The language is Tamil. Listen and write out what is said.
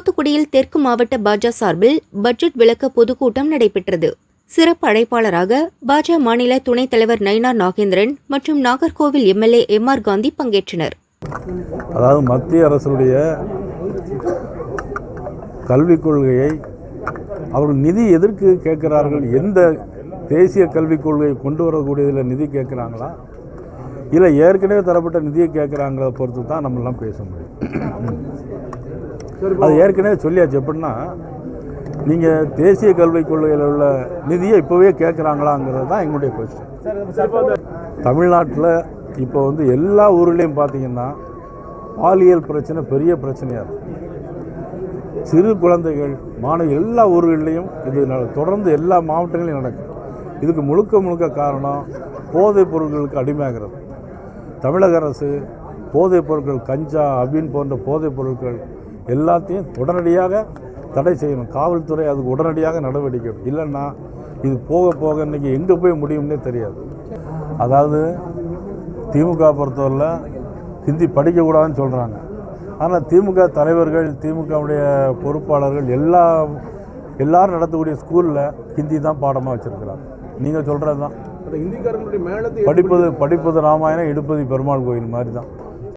தூத்துக்குடியில் தெற்கு மாவட்ட பாஜக சார்பில் பட்ஜெட் விளக்க பொதுக்கூட்டம் நடைபெற்றது. சிறப்பு அழைப்பாளராக பாஜக மாநில துணைத் தலைவர் நயினார் நாகேந்திரன் மற்றும் Nagercoil MLA M R Gandhi பங்கேற்றனர். அதாவது மத்திய அரசுடைய கல்விக் கொள்கையை அவர்கள் நிதி எதற்கு கேட்கிறார்கள் எந்த தேசிய கல்விக் கொள்கையை கொண்டு வரக்கூடியதில் நிதி கேட்குறாங்களா இல்லை ஏற்கனவே தரப்பட்ட நிதியை கேட்குறாங்களத பொறுத்து தான் நம்மளாம் பேச முடியும். அது ஏற்கனவே சொல்லியாச்சு எப்படின்னா நீங்கள் தேசிய கல்விக் கொள்கையில் உள்ள நிதியை இப்போவே கேட்குறாங்களாங்கிறது தான் எங்களுடைய கொஸ்டின் தமிழ்நாட்டில் இப்போ வந்து எல்லா ஊர்லேயும் பார்த்தீங்கன்னா பாலியல் பிரச்சனை பெரிய பிரச்சனையாக இருக்குது சிறு குழந்தைகள் மாணவி எல்லா ஊர்கள்லேயும் இது தொடர்ந்து எல்லா மாவட்டங்களையும் நடக்கும் இதுக்கு முழுக்க முழுக்க காரணம் போதைப் பொருட்களுக்கு அடிமையாகிறது. தமிழக அரசு போதைப் பொருட்கள் கஞ்சா அபின் போன்ற போதைப் பொருட்கள் எல்லாத்தையும் உடனடியாக தடை செய்யணும். காவல்துறை அதுக்கு உடனடியாக நடவடிக்கை. இல்லைன்னா இது போக போக இன்றைக்கி எங்கே போய் முடியும்னே தெரியாது. அதாவது திமுக பொறுத்தவரையில் ஹிந்தி படிக்கக்கூடாதுன்னு சொல்கிறாங்க ஆனால் திமுக தலைவர்கள் திமுகவுடைய பொறுப்பாளர்கள் எல்லா எல்லாரும் நடத்தக்கூடிய ஸ்கூலில் ஹிந்தி தான் பாடமாக வச்சுருக்கிறாங்க. நீங்கள் சொல்கிறது தான் படிப்பது படிப்பது ராமாயணம் எடுப்பது பெருமாள் கோயில் மாதிரி தான்.